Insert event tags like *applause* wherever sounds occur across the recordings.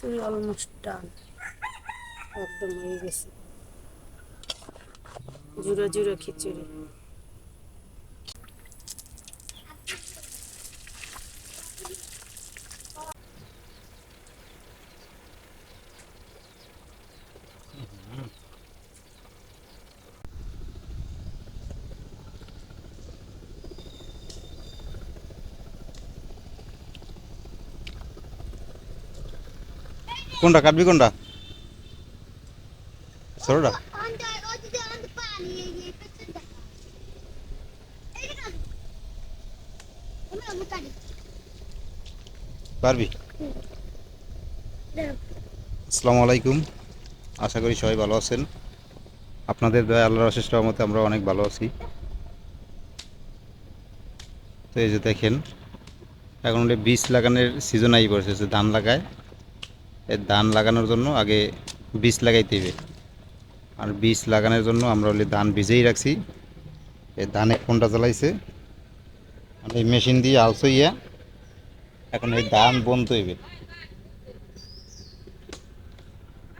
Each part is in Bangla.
খিচুড়ি অলমোস্ট ডান একদম হয়ে গেছে। জুড়ো জুড়ো খিচুড়ি। কোনটা কাটবি কোনটা? ছোটটা পারবি? আসসালামু আলাইকুম আশা করি সবাই ভালো আছেন। আপনাদের দয়া, আল্লাহর অশেষ রহমতে আমরা অনেক ভালো আছি। তো এই যে দেখেন, এখন বীজ লাগানোর সিজন আই পড়েছে ধান লাগায়। ধান লাগানোর জন্য আগে বীজ লাগাইতে হবে আর বীজ লাগানোর জন্য আমরা হলে ধান ভিজেই রাখছি। এই ধানে কোনটা জ্বালাইছে? আর এই মেশিন দিয়ে আলসো ইয়া এখন এই ধান বন্ধ হইবে।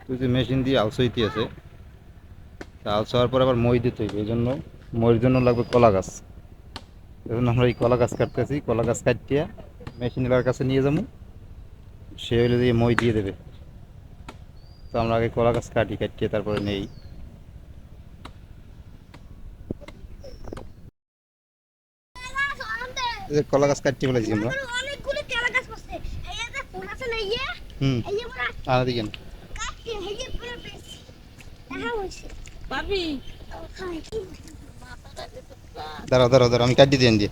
তুই যে মেশিন দিয়ে আলসো ইতি আছে হওয়ার পর আবার মই দিতে হইবে। এই জন্য মইয়ের জন্য লাগবে কলা গাছ। জন্য আমরা এই কলা গাছ কাটতেছি। কলা গাছ কাটিয়ে মেশিনওয়ালার কাছে নিয়ে যাব। সে হইলে দিয়ে মই দিয়ে দেবে। তো আমরা আগে কলা গাছ কাটি কাটিয়ে তারপরে নেই। কলা গাছ কাটিয়ে ফেলেছি আমরা। অনেকগুলো কেলা গাছ বসে। এই যে ফোন আছে না ইয়ে হুম। এই যে পুরা আর কাটতে দাঁড়াও দাঁড়াও দাঁড়াও আমি কাটিয়ে দিয়ে দিয়ে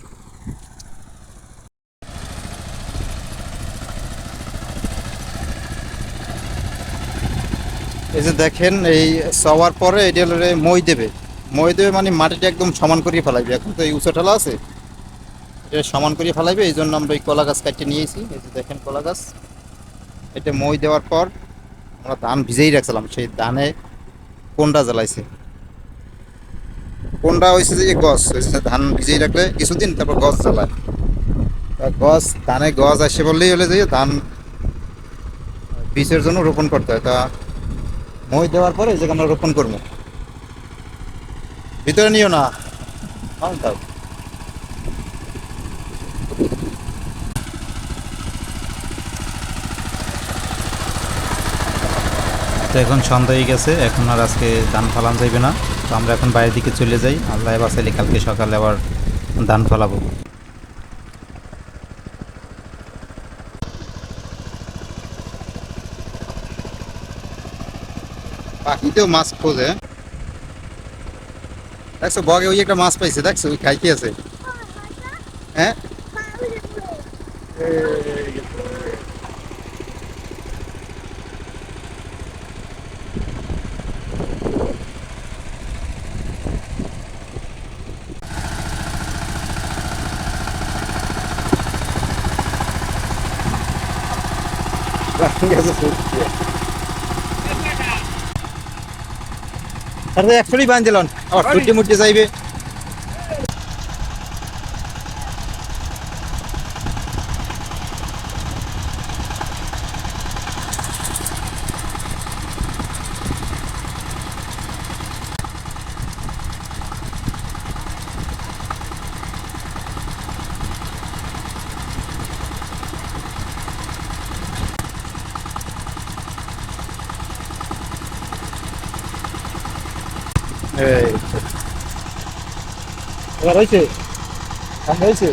এই যে দেখেন, এই সবার পরে এটা মই দেবে। মই দেবে মানে মাটিটা একদম সমান করিয়ে ফেলাইবে। এখন তো এই উঁচু ঠালা আছে। এটা সমান করিয়ে ফেলাইবে, এই জন্য আমরা এই কলা গাছ কাটিয়ে নিয়েছি। এই যে দেখেন কলা গাছ। এটা মই দেওয়ার পর আমরা ধান ভিজেই রাখছিলাম। সেই ধানে কোনটা জ্বালাইছে? কোনটা হয়েছে যে গছ? ধান ভিজেই রাখলে কিছুদিন তারপর গছ জ্বালায়। গছ, ধানে গছ আসে বললেই হলে যে ধান বীজের জন্য রোপণ করতে হয়। তা মই দেওয়ার পরে জায়গায় আমরা রোপণ করব। ভিতরে নিও না। তো এখন সন্ধ্যা হয়ে গেছে, এখন আর আজকে ধান ফালান যাইবে না। তো আমরা এখন বাইরের দিকে চলে যাই। আল্লাহ বাসাইলে কালকে সকালে আবার ধান ফলাবো। পাখিতেও মাছ খোঁজে দেখছ বগে ওই একটা মাছ পাইছে দেখছ ওই খাইতে আছে। হ্যাঁ? আরে একশোই বাঁধছিলেন আবার ফুটে মুটে যাইবে এবার হয়েছে হয়েছে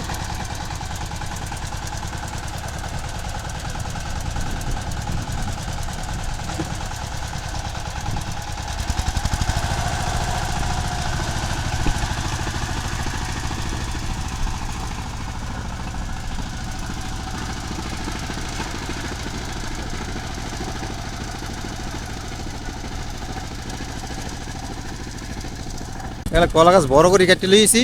কলা গাছ বড় করে কেটে লিয়েছি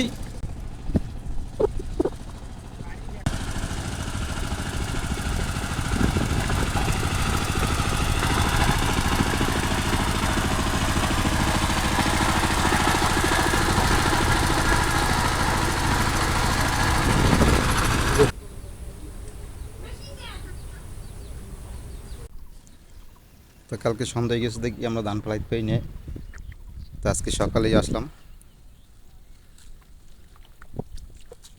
তো কালকে সন্ধ্যায় গেছে দেখি আমরা ধান ফলাইতে পাই না তো আজকে সকালেই আসলাম।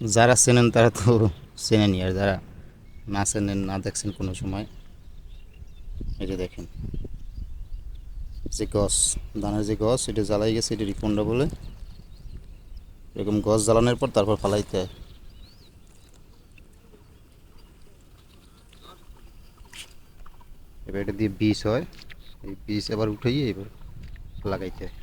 যারা চেনেন তারা তো চেনেনি আর যারা না চেনেন, না দেখছেন কোনো সময়, এই যে দেখেন। যে গছ, ধানের যে গছ, এটা জ্বালাই গেছে, এটা রিকুন্ডা বলে। এরকম গছ জ্বালানোর পর তারপর ফালাইতে হয়। এবার এটা দিয়ে বীজ হয়। এই বীজ আবার উঠাইয়ে এবার লাগাইতে হয়।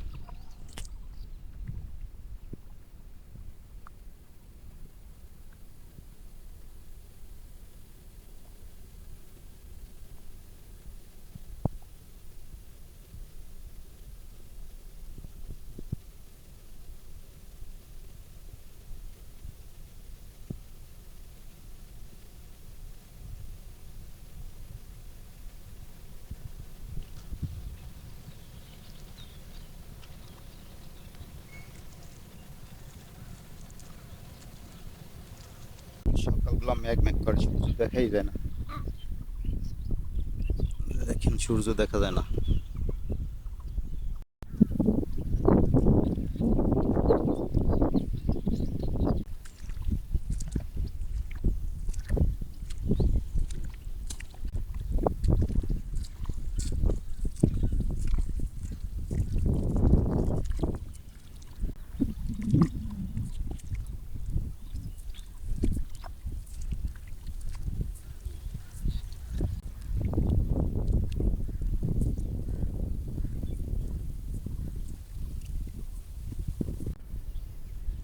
সকালবেলা মেঘ মেঘ করে সূর্য দেখাই যায় না দেখেন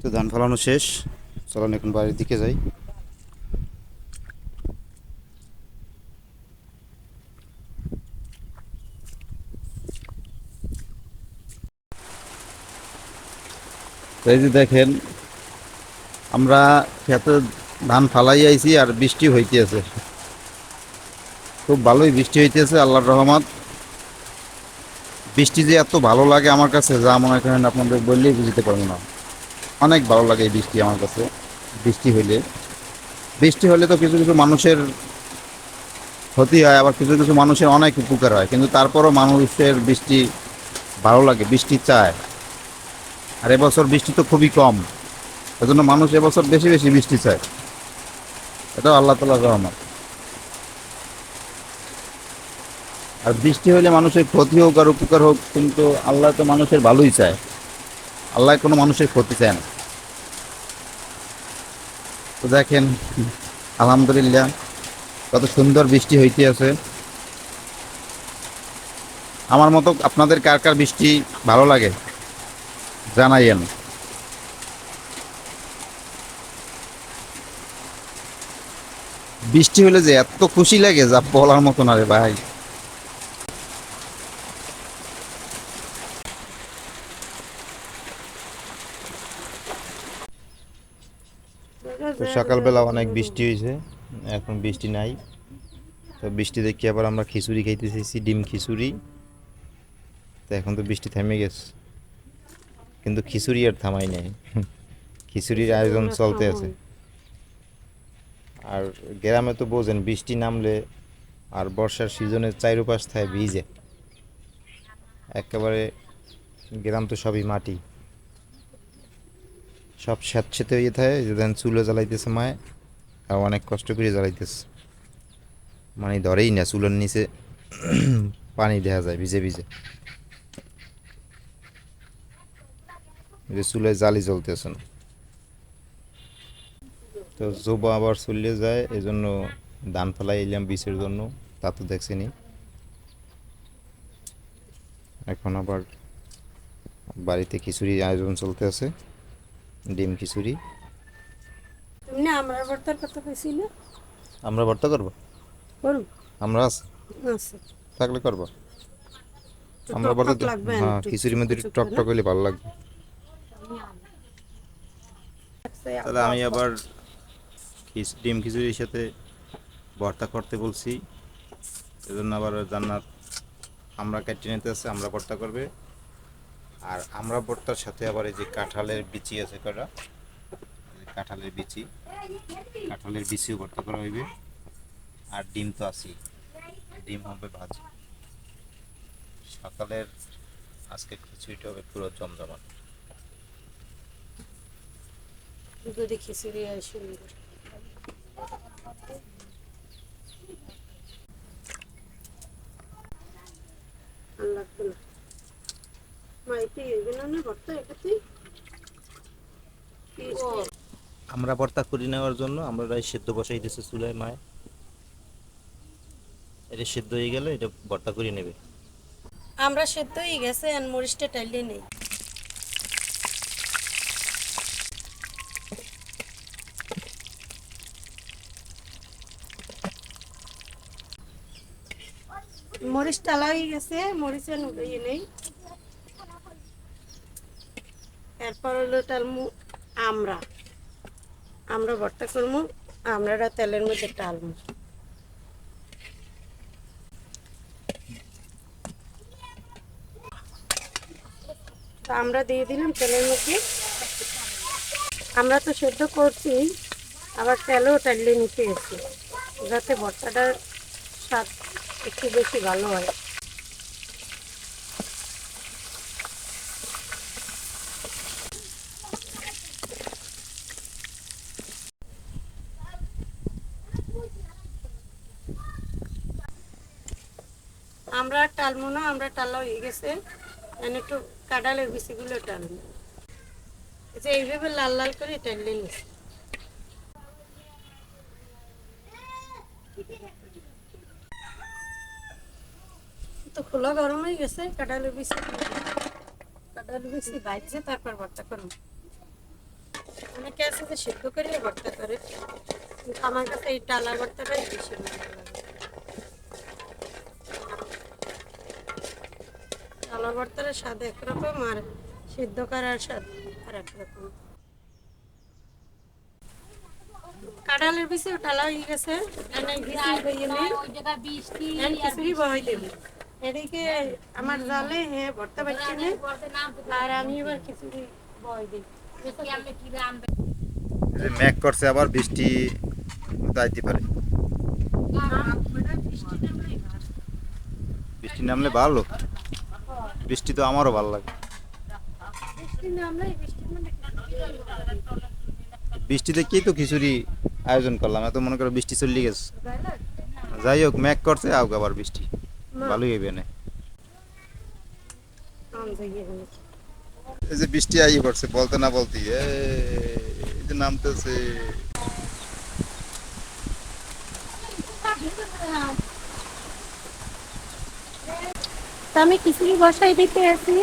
তো ধান ফলানো শেষ। চলুন এখন বাড়ির দিকে যাই। এই যে দেখেন, আমরা খেতে ধান ফালাই আইছি আর বৃষ্টি হইতেছে। খুব ভালোই বৃষ্টি হইতেছে, আল্লাহর রহমত। বৃষ্টি যে এত ভালো লাগে আমার কাছে, যা মনে করেন আপনাদের বললেই বুঝতে পারব না। অনেক ভালো লাগে এই বৃষ্টি আমার কাছে, বৃষ্টি হইলে। বৃষ্টি হলে তো কিছু কিছু মানুষের ক্ষতি হয়, আবার কিছু কিছু মানুষের অনেক উপকার হয়, কিন্তু তারপরও মানুষের বৃষ্টি ভালো লাগে, বৃষ্টি চায়। আর এবছর বৃষ্টি তো খুবই কম, এজন্য মানুষ এবছর বেশি বেশি বৃষ্টি চায়। এটাও আল্লাহ তালার রহমত। আর বৃষ্টি হলে মানুষের ক্ষতি হোক আর উপকার হোক, কিন্তু আল্লাহ তো মানুষের ভালোই চায়। আল্লাহ কোনো মানুষের ক্ষতি চায় না। তো দেখেন, আলহামদুলিল্লাহ, কত সুন্দর বৃষ্টি হইতে আছে। আমার মতো আপনাদের কার কার বৃষ্টি ভালো লাগে, জানাইয়েন। বৃষ্টি হলে যে এত খুশি লাগে, যা বলার মতো না রে ভাই তো সকালবেলা অনেক বৃষ্টি হয়েছে, এখন বৃষ্টি নাই। তো বৃষ্টি দেখি আবার আমরা খিচুড়ি খাইতে চাইছি ডিম খিচুড়ি। তো এখন তো বৃষ্টি থেমে গেছে, কিন্তু খিচুড়ি আর থামাই নাই। খিচুড়ির আয়োজন চলতে আছে। আর গ্রামে তো বোঝেন, বৃষ্টি নামলে আর বর্ষার সিজনে চাইরোপাশ থাকে ভিজে। একেবারে গ্রাম তো সবই মাটি। সব স্যাঁতস্যাঁতে হয়ে থাকে যে দেন চুলো জ্বালাইতেছে মায়, আর অনেক কষ্ট করে জ্বালাইতেছে। মানে ধরেই না, চুলোর নিচে *clears throat* পানি দেখা যায়, ভিজে ভিজে। যে চুলায় জালি জ্বলতেছে না। তো জোবা আবার চলে যায় এই জন্য ধান ফেলাই এলাম বিষের জন্য, তা তো দেখছিনি এখন আবার বাড়িতে খিচুড়ি আয়োজন চলতে আছে ডিম খিচুড়ি। এমনি আমরা ভর্তার কথা কইছিল? আমরা ভর্তা করব? করুন আমরা আছি। আচ্ছা। থাকলে করব। আমরা ভর্তা লাগবে হ্যাঁ খিচুড়ির মধ্যে টক টক হলে ভালো লাগবে। তাহলে আমি আবার ডিম খিচুড়ির সাথে ভর্তা করতে বলছি। এজন্য আবার জান্নাত আমরা কেটে নিতে আছে আমরা ভর্তা করবে। আর আমরা ভর্তার সাথে আবার এই যে কাঁঠালের বিচি আছে কটা কাঁঠালের বিচি। কাঁঠালের বিচিও ভর্তা করা হইবে। আর ডিম তো আছেই। ডিম হবে ভাজি। সকালের আজকে খিচুড়িটা হবে পুরো সুন্দর আর লাগবে না মা এতে এগুলো না ভর্তা এটাতে আমরা ভর্তা করে নেওয়ার জন্য আমরা রাই সেদ্ধ বসাই দিয়েছে চুলায় মায়। এটা সেদ্ধ হয়ে গেলে এটা ভর্তা করে নেবে। আমরা সেদ্ধ হয়ে গেছে আর মরিচটা টাইলে নেই। মরিচ টালা হয়ে গেছে মরিচের ইয়ে নেই। এরপর হলো টালমু আমরা। আমরা ভর্তা করব আমরাটা তেলের মধ্যে টালমু। আমরা দিয়ে দিলাম তেলের মধ্যে। আমরা তো সেদ্ধ করছি, আবার তেলও টালিয়ে নিতে এসেছি যাতে ভর্তাটার স্বাদ একটু বেশি ভালো হয় আমরা আর টালবো না আমরা টালা হয়ে গেছে। এখন একটু কাঁঠালের বিচিগুলো টালবো এই যে এইভাবে লাল লাল করে টাললে নিস তো খোলা গরম হয়ে গেছে কাঁঠালের বিচি। কাঁঠালের বিচি বাইছে তারপর ভর্তা করব। অনেকে আছে যে সিদ্ধ করে ভর্তা করে। আমার কাছে এই টালা ভর্তাটাই বেশি ভালো টালা ভর্তার স্বাদ একরকম আর সিদ্ধ করার স্বাদ আর একরকম কাঁঠালের বেশি টালা হয়ে গেছে। খিচুড়ি বহাই দেবে এদিকে আমার জালে হ্যাঁ ভর্তা পাচ্ছি না আর আমি এবার খিচুড়ি বহাই দিই ম্যাক করছে আবার বৃষ্টি আইতে পারে। বৃষ্টি নামলে ভালো। বৃষ্টি তো আমারও ভালো লাগে। বৃষ্টিতে দেখেই তো খিচুড়ি আয়োজন করলাম এত মনে করো বৃষ্টি চলে গেছে। যাই হোক ম্যাক করছে আউক আবার বৃষ্টি। ভালোই হইবে না এই যে বৃষ্টি আই পড়ছে বলতে না বলতে এই যে নামতেছে তা আমি খিচুড়ি বসাই দিতে আছি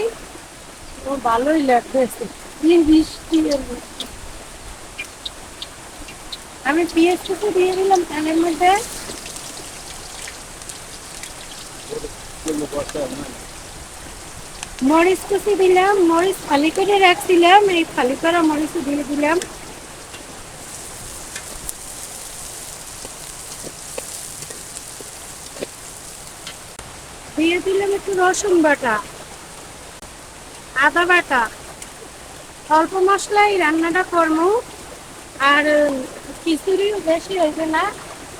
ও ভালোই লাগতেছে। কি বৃষ্টি আমি কুচি দিয়ে দিলাম প্যানের মধ্যে। মরিচ কুচি দিলাম, মরিচ ফালি করে রাখছিলাম, এই ফালি করা মরিচ দিয়ে দিলাম দিয়ে দিলাম একটু রসুন বাটা আদা বাটা অল্প মশলাই রান্নাটা করব। আর খিচুড়িও বেশি হইবে না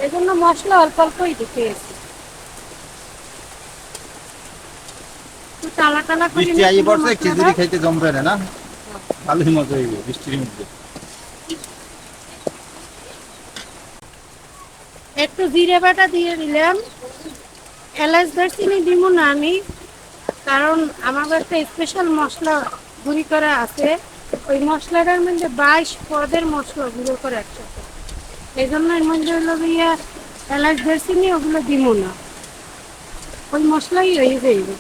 এজন্য মশলা অল্প অল্পই দিতে একটু টালা টালা বৃষ্টি আই পড়ছে খিচুড়ি খাইতে জমবে না না? ভালোই মজা হইবে বৃষ্টির মধ্যে। একটু জিরে বাটা দিয়ে দিলাম। এলাচ দারচিনি দিব না আমি। কারণ আমার কাছে স্পেশাল মশলা গুঁড়ি করা আছে। ওই মশলাটার মধ্যে বাইশ পদের মশলা গুঁড়ো করে একসাথে। এই জন্য এর মধ্যে হলো গিয়া এলাচ দারচিনি ওগুলো দিব না। ওই মশলাই হয়ে যাইবে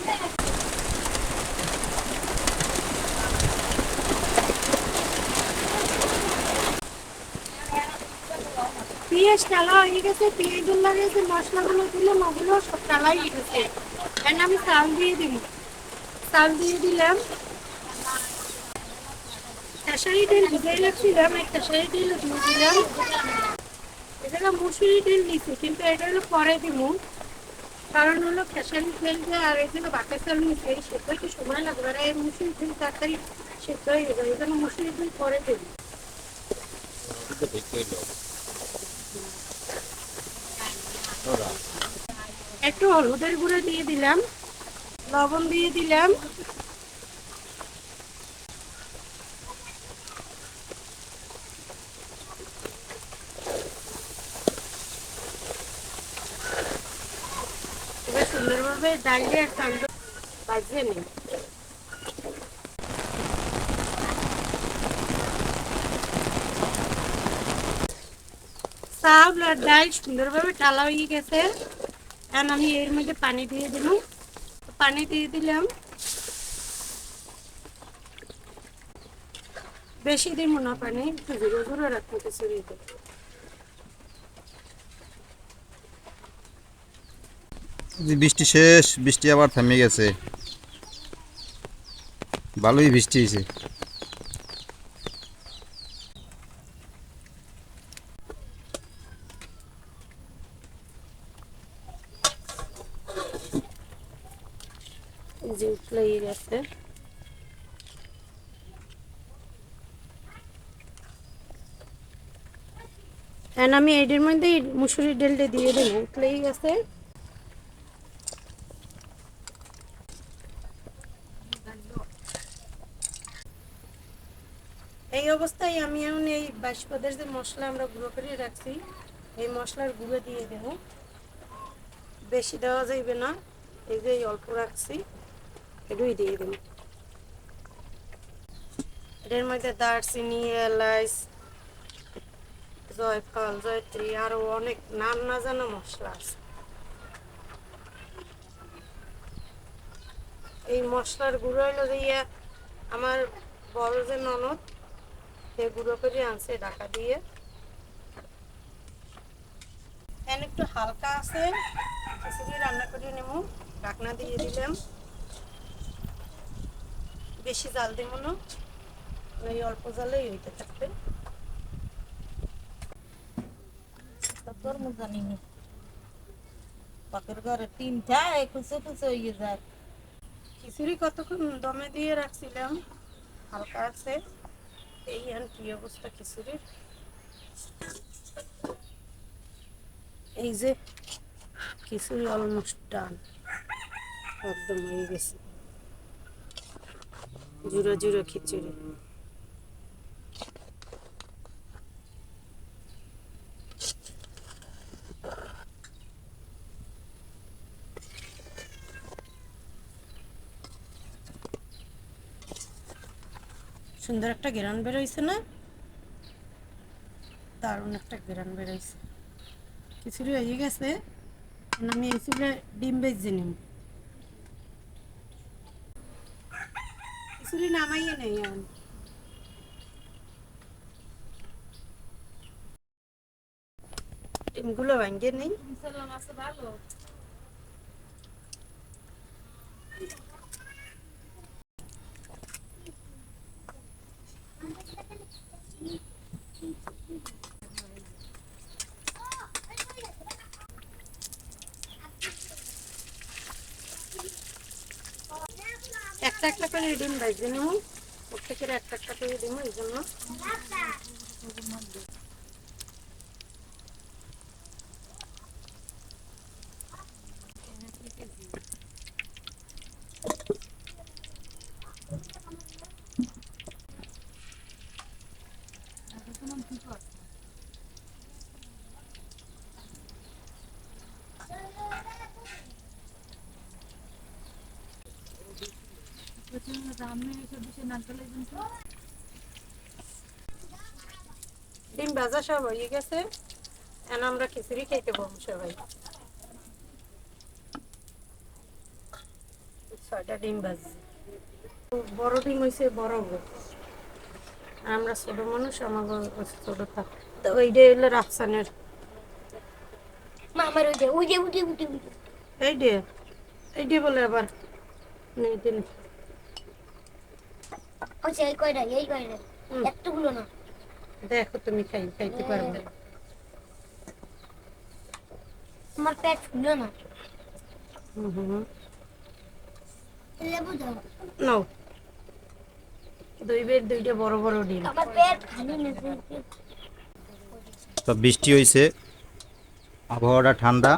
পেঁয়াজ টালা হয়ে গেছে, পেঁয়াজের লাগে যে মশলাগুলো দিলাম, ওগুলো সব টালাই গেছে। আমি চাল দিয়ে দিব। চাল দিয়ে দিলাম। খেসারি তেল ভিজাই রাখছিলাম এই খেসারি তেল দিয়ে দিলাম। এটা মুসুরি তেল দিচ্ছি কিন্তু এটা হলো পরে দিব। কারণ হলো খেসারি তেল যে আর এখানে বাকি চাল নিচ্ছে এই সেদ্ধ একটু সময় লাগবে আর এই মুসুরি তেল তাড়াতাড়ি সেদ্ধ হয়ে যাবে এই জন্য মুসুরি তেল পরে দেবো। একটু হলুদের গুঁড়ো দিয়ে দিলাম লবণ দিয়ে দিলাম। এবার ডাল সুন্দরভাবে ঠালা হয়ে গেছে। এখন আমি এর মধ্যে পানি দিয়ে দিলাম। পানি দিয়ে দিলাম। বেশি দিব না পানি, একটু ধীরে ধীরে রাখতে খিচুড়িতে যে বৃষ্টি শেষ, বৃষ্টি আবার থেমে গেছে। ভালোই বৃষ্টি হয়েছে। যে উঠলেই গেছে এখন আমি এটির মধ্যে মুসুরির ডালটা দিয়ে দেবো। উঠলেই গেছে। এই অবস্থায় আমি এখন এই বাঁশপদের যে মশলা আমরা গুঁড়ো করে রাখছি, এই মশলার গুঁড়ো দিয়ে দেব। বেশি দেওয়া যাইবে না। এই যে অল্প রাখছি। এটুই দিয়ে এটার মধ্যে দারচিনি এলাচ জয়ফল, জয়ত্রী অনেক নাম না মশলা আছে। এই মশলার গুঁড়ো হলো যে ইয়া আমার বড় যে ননদ, সে গুঁড়ো করে আনছে ঢাকা দিয়ে। একটু হালকা আছে রান্না করে নেব ঢাকনা দিয়ে দিলাম। বেশি জাল দেবো না। ওই অল্প জালেই হইতে থাকবে। তোর মতো জানি না পাকের ঘরে তিনটা খুঁজে খুঁজে হয়ে যায়। খিচুড়ি কতক্ষণ দমে দিয়ে রাখছিলাম? হালকা আছে। এই আর কি অবস্থা খিচুড়ির? এই যে খিচুড়ি অলমোস্ট ডান একদম হয়ে গেছে। জুড়ো জুড়ো খিচুড়ি। সুন্দর একটা গেরান বেরোইছে না? দারুণ একটা গেরান বেরোইছে। খিচুড়ি হয়ে গেছে। আমি এই চুলে ডিম বেজে নিব। খিচুড়ি নামাইয়ে নেই আমি ডিমগুলো ভাঙ্গে নেই। একটা একটা করে ডিম ভাজে নেব প্রত্যেকের একটা একটা করে ডিম এই জন্য। ডিম ভাজা সব হয়ে গেছে। এখন আমরা খিচুড়ি খেতে পাবো সবাই। ছয়টা ডিম ভাজি বড় ডিম হয়েছে বড় আমরা ছোট মানুষ আমার ছোট থাক তো ওইটাই হলো রাফসানের। মামার ওই যে ওই যে ওই যে ওই যে এইটা এইটা বলে আবার। নেই এই কয়টা এই কয়টা? এতগুলো না। দেখো তুমি খাই খাইতে পারবে আমার পেট ফুলো না। হুম লেবু দাও। নাও। দুই বের দুইটা বড় বড় ডিম। আমার পেট খালি না তো বৃষ্টি হয়েছে আবহাওয়াটা ঠান্ডা।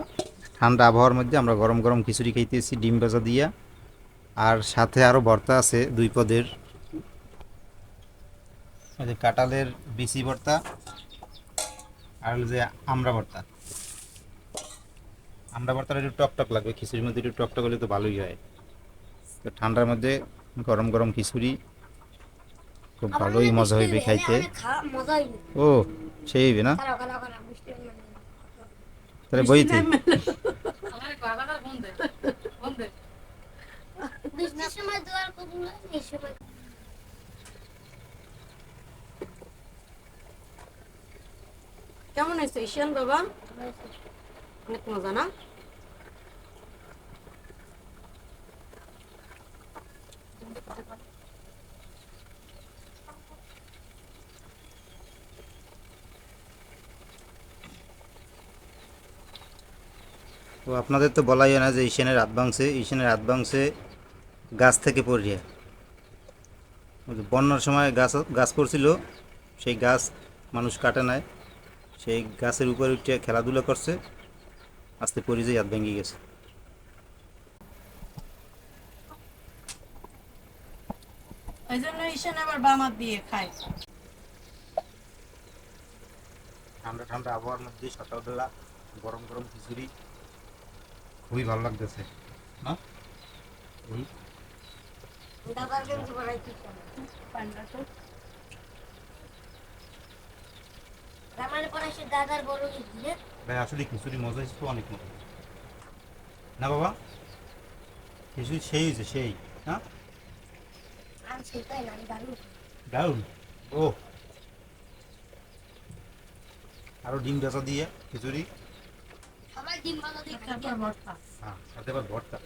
ঠান্ডা আবহাওয়ার মধ্যে আমরা গরম গরম খিচুড়ি খাইতেছি ডিম ভাজা দিয়া। আর সাথে আরও ভর্তা আছে দুই পদের। যে কাঁঠালের বিচি ভর্তা আর হলো যে আমড়া ভর্তা। আমড়া ভর্তাটা একটু টকটক লাগবে খিচুড়ির মধ্যে একটু টকটক হলে তো ভালোই হয়। তো ঠান্ডার মধ্যে গরম গরম খিচুড়ি খুব ভালোই মজা হইবে খাইতে। ও সেই হইবে না। তাহলে বইতে। সময় দোয়ার কবুল হয়, এই সময় কেমন হয়েছে? ঈশান বাবা? অনেক মজা, না? তো আপনাদের তো বলাই হয় না যে ঈশানের রাত ভাঙছে। ঈশানের রাত ভাঙছে গাছ থেকে পড়িয়ে। বন্যার সময় গাছ গাছ পড়ছিল, সেই গাছ মানুষ কাটে নাই। সেই গাছের উপরে উঠে খেলাধুলা করছে আস্তে পড়ে যেয়ে হাত ভেঙে গেছে। ওই জন্য ঈশান আবার বামাত দিয়ে খায়। ঠান্ডা ঠান্ডা আবহাওয়ার মধ্যে সকালবেলা গরম গরম খিচুড়ি খুবই ভালো লাগতেছে। না দাদার কিন্তু বাড়াইতে পান্ডা তো রামায়ণ পরে সে দাদার বড় দিলে ভাই আসলে খিচুড়ি মজা হয়েছে তো অনেক মজা না বাবা? খিচুড়ি সেই হয়েছে সেই না? ও আরও ডিম বেচা দিয়ে খিচুড়ি? হ্যাঁ সাথে আবার ভর্তা।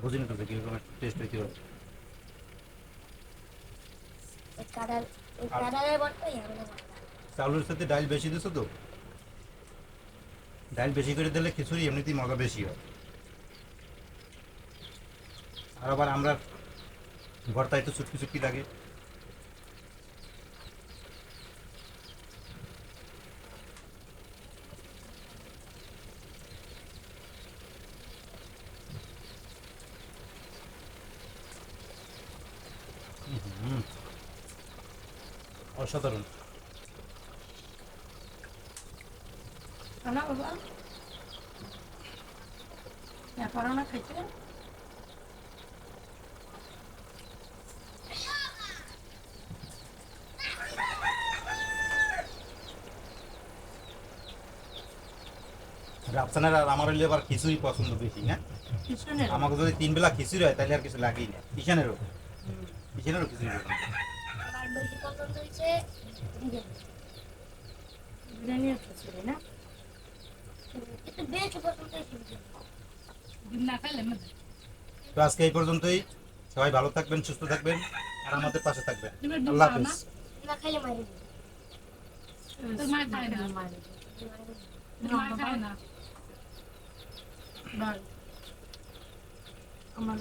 বুঝিনি তো কীরকম টেস্ট হবে এই কাঁঠাল এই চাউলের সাথে ডাল বেশি দিছো তো? ডাল বেশি করে দিলে খিচুড়ি এমনিতেই মজা বেশি হয়। আর আবার আমরা ভর্তা একটু চুটকি চুটকি লাগে। হুম। অসাধারণ না বাবা হ্যাঁ পারো না খাইতে রাফসানের আর আমার হইলে আবার খিচুড়ি পছন্দ বেশি হ্যাঁ ঈশানের আমাকে যদি তিন বেলা খিচুড়ি হয় তাহলে আর কিছু লাগেই না। কিষানেরও কিষানেরও খিচুড়ি পছন্দ। বিরিয়ানি। খিচুড়ি না কিন্তু বেশি পছন্দ হয়েছে বিরিয়ানি তো আজকে এই পর্যন্তই। সবাই ভালো থাকবেন, সুস্থ থাকবেন, আর আমাদের পাশে থাকবেন। আল্লাহ হাফেজ। আমার